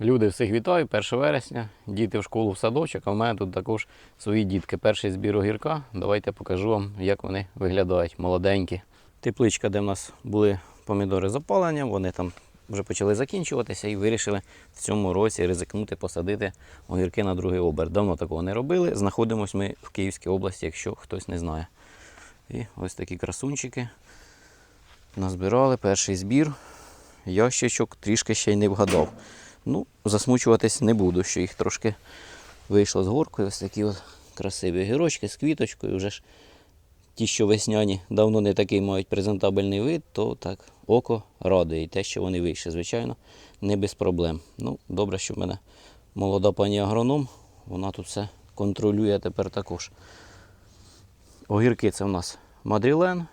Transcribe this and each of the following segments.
Люди, всіх вітаю, 1 вересня, діти в школу в садочок, а в мене тут також свої дітки. Перший збір огірка. Давайте покажу вам, як вони виглядають, молоденькі. Тепличка, де в нас були помідори з опаленням, вони там вже почали закінчуватися і вирішили в цьому році ризикнути посадити огірки на другий оберт. Давно такого не робили. Знаходимося ми в Київській області, якщо хтось не знає. І ось такі красунчики. Назбирали перший збір. Ящичок трішки ще й не вгадав. Ну, засмучуватись не буду, що їх трошки вийшло з горкою. Ось такі от красиві гірочки з квіточкою. Вже ж ті, що весняні, давно не такий мають презентабельний вид, то так око радує. І те, що вони вийшли, звичайно, не без проблем. Ну, добре, що в мене молода пані агроном, вона тут все контролює тепер також. Огірки це в нас Мадрілен.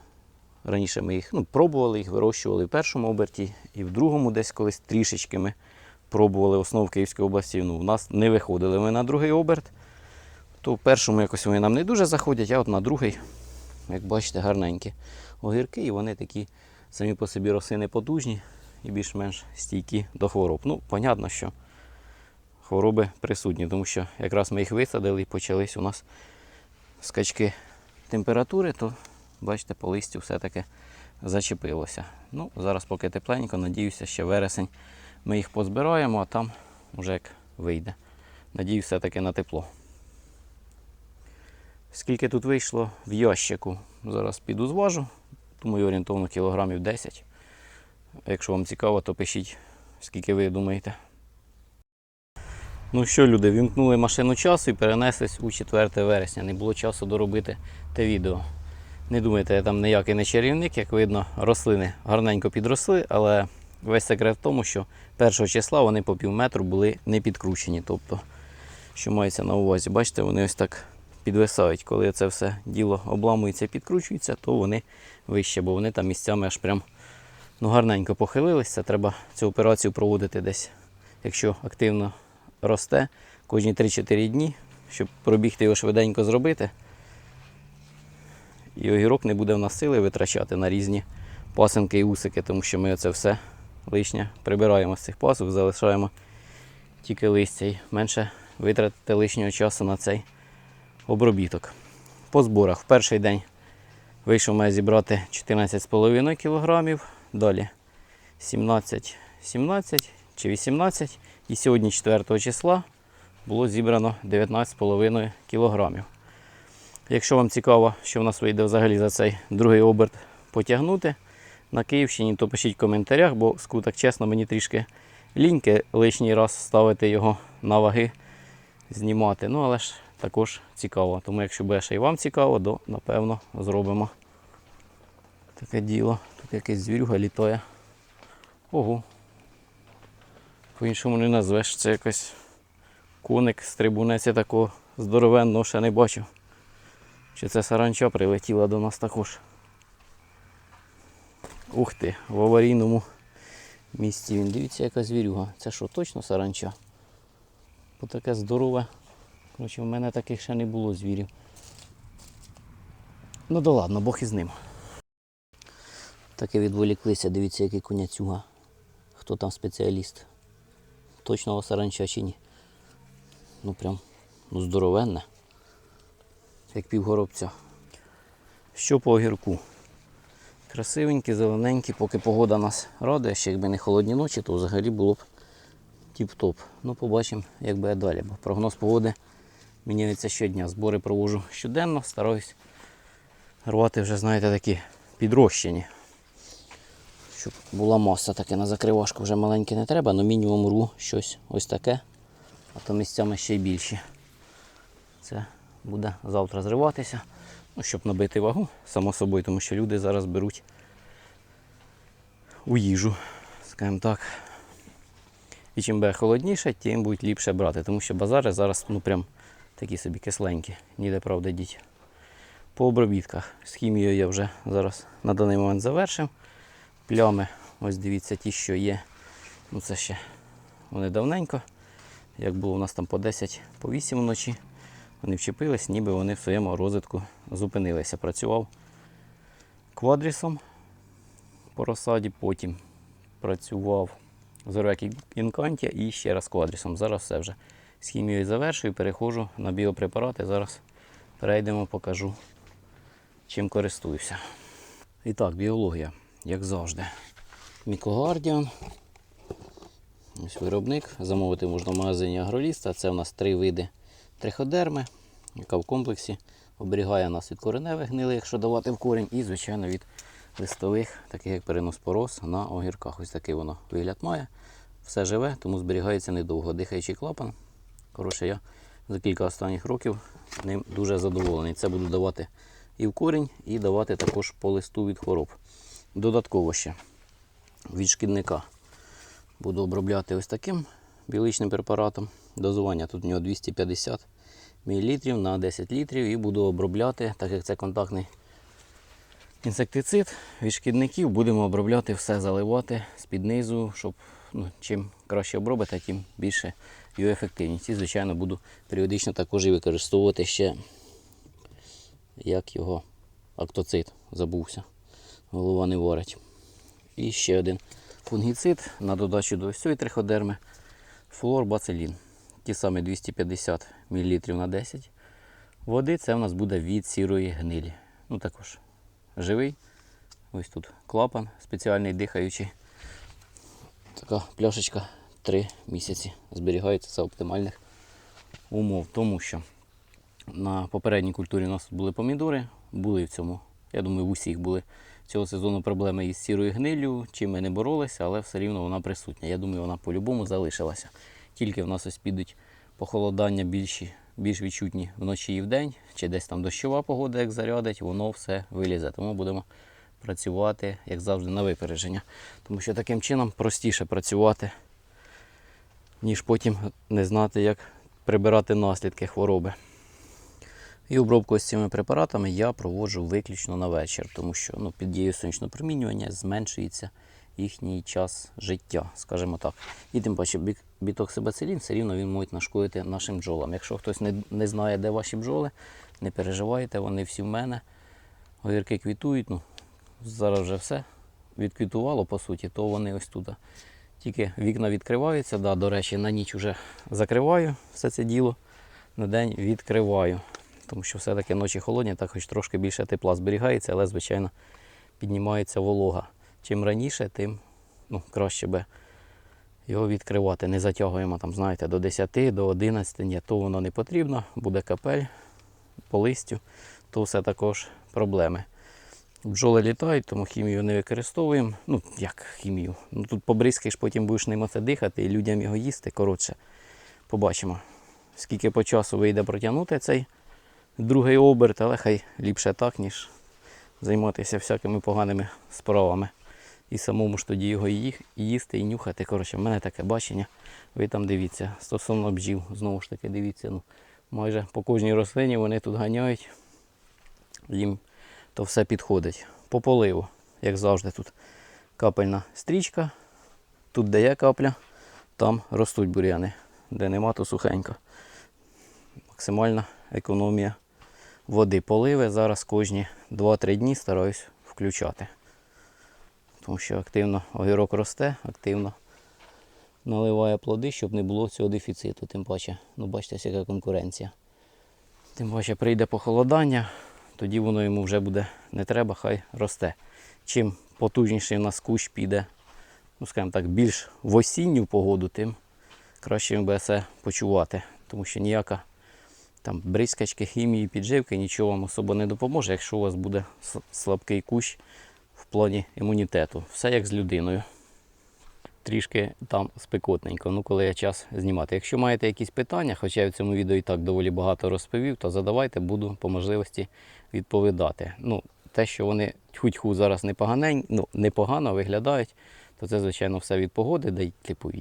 Раніше ми їх ну, пробували, їх вирощували в першому оберті і в другому десь колись трішечки ми пробували основу в Київській області. Ну, у нас не виходили ми на другий оберт. То в першому якось вони нам не дуже заходять, а от на другий, як бачите, гарненькі огірки, і вони такі самі по собі рослини потужні і більш-менш стійкі до хвороб. Ну, понятно, що хвороби присутні, тому що якраз ми їх висадили і почались у нас скачки температури, то бачите, по листю все-таки зачепилося. Ну, зараз поки тепленько, надіюся, ще вересень ми їх позбираємо, а там вже як вийде. Надіюся все-таки на тепло. Скільки тут вийшло в ящику, зараз піду зважу. Думаю, орієнтовно кілограмів 10. Якщо вам цікаво, то пишіть, скільки ви думаєте. Ну що, люди, вімкнули машину часу і перенеслись у 4 вересня. Не було часу доробити те відео. Не думайте, я там ніякий не чарівник, як видно, рослини гарненько підросли, але весь секрет в тому, що першого числа вони по пів метру були не підкручені. Тобто, що мається на увазі, бачите, вони ось так підвисають. Коли це все діло обламується і підкручується, то вони вище, бо вони там місцями аж прям ну, гарненько похилилися. Треба цю операцію проводити десь, якщо активно росте, кожні 3-4 дні, щоб пробігти його швиденько зробити. І огірок не буде в нас сили витрачати на різні пасинки і усики, тому що ми це все лишнє прибираємо з цих пасок, залишаємо тільки листя і менше витратити лишнього часу на цей обробіток. По зборах в перший день вийшов має зібрати 14,5 кг, далі 17, 17 чи 18 і сьогодні 4 числа було зібрано 19,5 кг. Якщо вам цікаво, що в нас вийде взагалі за цей другий оберт потягнути на Київщині, то пишіть в коментарях, бо скуток, чесно, мені трішки ліньки лишній раз ставити його на ваги, знімати. Ну, але ж також цікаво. Тому якщо буде ще і вам цікаво, то напевно зробимо таке діло. Тут якийсь звірюга літає. Ого. По-іншому не назвеш, це якось коник стрибунець я такого здоровенного ще не бачив. Чи це саранча прилетіла до нас також? Ух ти, в аварійному місці він. Дивіться, яка звірюга. Це що, точно саранча? Бо таке здорове. Коротше, в мене таких ще не було звірів. Ну да ладно, Бог із ним. Таке відволіклися, дивіться, який коняцюга. Хто там спеціаліст? Точно саранча чи ні? Ну прям ну, здоровенне як півгоробця. Що по огірку? Красивенькі, зелененькі, поки погода нас радує, ще якби не холодні ночі, то взагалі було б тіп-топ. Ну, побачимо, як буде далі. Бо прогноз погоди міняється щодня. Збори провожу щоденно, стараюсь рвати вже, знаєте, такі підрощені. Щоб була маса таке на закривашку вже маленьке не треба, але мінімум рву щось ось таке, а то місцями ще й більші. Це буде завтра зриватися, ну, щоб набити вагу, само собою, тому що люди зараз беруть у їжу, скажімо так. І чим буде холодніше, тим будуть ліпше брати, тому що базари зараз ну, прям такі собі кисленькі, ніде правда діть. По обробітках. З хімією я вже зараз на даний момент завершив. Плями, ось дивіться, ті, що є. Ну Це ще вони давненько. Як було у нас там по 10, по 8 вночі. Вони вчепились, ніби вони в своєму розвитку зупинилися. Працював квадрісом по розсаді, потім працював Зорвек інканті і ще раз квадрісом. Зараз все вже з хімією завершую, переходжу на біопрепарати. Зараз перейдемо, покажу, чим користуюся. І так, біологія, як завжди. Мікогардіан. Ось виробник. Замовити можна в магазині Агроліста. Це у нас три види триходерми, яка в комплексі оберігає нас від кореневих гнили, якщо давати в корінь, і, звичайно, від листових, таких як переноспороз на огірках. Ось такий воно вигляд має. Все живе, тому зберігається недовго. Дихаючий клапан. Коротше, я за кілька останніх років ним дуже задоволений. Це буду давати і в корінь, і давати також по листу від хвороб. Додатково ще від шкідника буду обробляти ось таким біличним препаратом. Дозування тут у нього 250 мл на 10 літрів і буду обробляти, так як це контактний інсектицид від шкідників, будемо обробляти все, заливати з-під низу, щоб ну, чим краще обробити, тим більше його ефективність. І, звичайно, буду періодично також і використовувати ще як його актоцид, забувся. Голова не варить. І ще один фунгіцид на додачу до ось цієї триходерми флорбацилін. Ті самі 250 мл на 10 води. Це в нас буде від сірої гнилі. Ну також живий. Ось тут клапан спеціальний дихаючий. Така пляшечка 3 місяці. Зберігається за оптимальних умов. Тому що на попередній культурі у нас були помідори, були в цьому. Я думаю, в усіх були цього сезону проблеми із сірою гниллю, чим ми не боролися, але все рівно вона присутня. Я думаю, вона по-любому залишилася. Тільки в нас ось підуть похолодання більші, більш відчутні вночі і вдень, чи десь там дощова погода, як зарядить, воно все вилізе. Тому будемо працювати, як завжди, на випередження. Тому що таким чином простіше працювати, ніж потім не знати, як прибирати наслідки хвороби. І обробку з цими препаратами я проводжу виключно на вечір, тому що ну, під дією сонячного промінювання зменшується їхній час життя, скажімо так. І тим паче бітоксибацилін все рівно він може нашкодити нашим бджолам. Якщо хтось не, не знає, де ваші бджоли, не переживайте, вони всі в мене. Огірки квітують, ну, зараз вже все відквітувало, по суті, то вони ось тут. Тільки вікна відкриваються, да, до речі, на ніч вже закриваю все це діло, на день відкриваю. Тому що все-таки ночі холодні, так хоч трошки більше тепла зберігається, але, звичайно, піднімається волога. Чим раніше, тим ну, краще би його відкривати. Не затягуємо там, знаєте, до 10, до 11, ні, то воно не потрібно, буде капель по листю, то все також проблеми. Бджоли літають, тому хімію не використовуємо. Ну, як хімію? Ну, тут побризкаєш, потім будеш ним оце дихати і людям його їсти. Коротше, побачимо, скільки по часу вийде протягнути цей другий оберт, але хай ліпше так, ніж займатися всякими поганими справами. І самому ж тоді його і їсти, і нюхати. Коротше, в мене таке бачення. Ви там дивіться. Стосовно бджіл, знову ж таки, дивіться, ну, майже по кожній рослині вони тут ганяють. Їм то все підходить. По поливу, як завжди, тут капельна стрічка. Тут, де є капля, там ростуть бур'яни. Де нема, то сухенько. Максимальна економія води. Поливи зараз кожні 2-3 дні стараюсь включати. Тому що активно огірок росте, активно наливає плоди, щоб не було цього дефіциту. Тим паче, ну бачите, яка конкуренція. Тим паче прийде похолодання, тоді воно йому вже буде не треба, хай росте. Чим потужніший у нас кущ піде, ну скажімо так, більш в осінню погоду, тим краще він буде себе почувати. Тому що ніяка там бризкачки, хімії, підживки нічого вам особо не допоможе, якщо у вас буде слабкий кущ в плані імунітету. Все як з людиною. Трішки там спекотненько, ну коли є час знімати. Якщо маєте якісь питання, хоча я в цьому відео і так доволі багато розповів, то задавайте, буду по можливості відповідати. Ну, те, що вони тьху-тьху зараз непоганень, ну, непогано виглядають, то це, звичайно, все від погоди, де типу,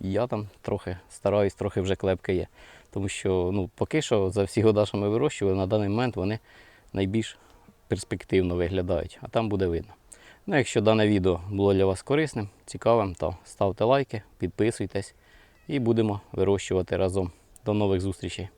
я там трохи стараюсь, трохи вже клепки є. Тому що ну, поки що за всі года, що ми вирощували, на даний момент вони найбільш перспективно виглядають, а там буде видно. Ну, якщо дане відео було для вас корисним, цікавим, то ставте лайки, підписуйтесь і будемо вирощувати разом. До нових зустрічей!